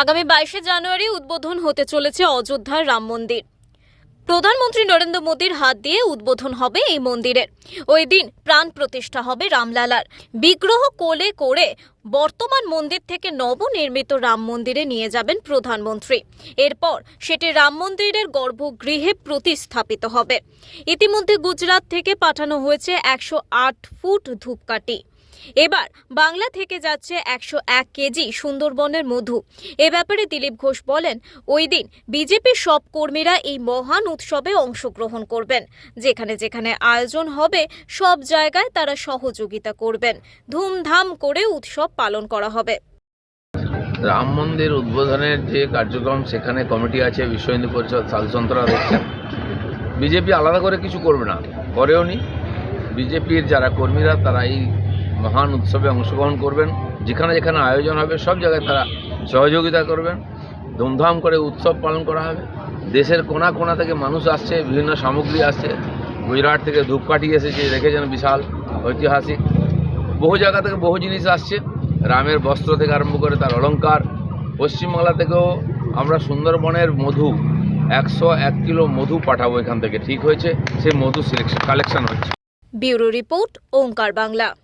আগামী বাইশে জানুয়ারি উদ্বোধন হতে চলেছে অযোধ্যার রাম মন্দির। প্রধানমন্ত্রী নরেন্দ্র মোদীর হাত দিয়ে উদ্বোধন হবে এই মন্দিরের। ওই দিন প্রাণ প্রতিষ্ঠা হবে রামলালার। বিগ্রহ কোলে করে বর্তমান মন্দির থেকে নবনির্মিত রাম মন্দিরে নিয়ে যাবেন প্রধানমন্ত্রী। এরপর সেটি রাম মন্দিরের গর্ভগৃহে প্রতিস্থাপিত হবে। ইতিমধ্যে গুজরাট থেকে পাঠানো হয়েছে একশো আট ফুট ধূপকাঠি। এবার বাংলা থেকে যাচ্ছে একশো এক কেজি সুন্দরবনের মধু। এ ব্যাপারে দিলীপ ঘোষ বলেন, ওই দিন বিজেপির সব কর্মীরা এই মহান উৎসবে অংশগ্রহণ করবেন। যেখানে যেখানে আয়োজন হবে, সব জায়গায় তারা সহযোগিতা করবেন। ধুমধাম করে উৎসব পালন করা হবে। রাম মন্দির উদ্বোধনের যে কার্যক্রম, সেখানে কমিটি আছে, বিশ্ব হিন্দু পরিষদ সাধুসন্তরা দেখছেন। বিজেপি আলাদা করে কিছু করবে না করেও নি বিজেপির যারা কর্মীরা তারা এই মহান উৎসবে অংশগ্রহণ করবেন। যেখানে যেখানে আয়োজন হবে, সব জায়গায় তারা সহযোগিতা করবেন। ধুমধাম করে উৎসব পালন করা হবে। দেশের কোনা কোনা থেকে মানুষ আসছে, বিভিন্ন সামগ্রী আসছে। গুজরাট থেকে ধূপকাঠি এসেছে, দেখেছেন বিশাল ঐতিহাসিক। বহু জায়গা থেকে বহু জিনিস আসছে। রামের বস্ত্র থেকে আরম্ভ করে তার অলঙ্কার পশ্চিমবাংলা থেকেও আমরা সুন্দরবনের মধু, একশো এক কিলো মধু পাঠাবো এখান থেকে। ঠিক হয়েছে, সেই মধু সিলেকশন কালেকশন হচ্ছে। Bureau report, Omkar Bangla.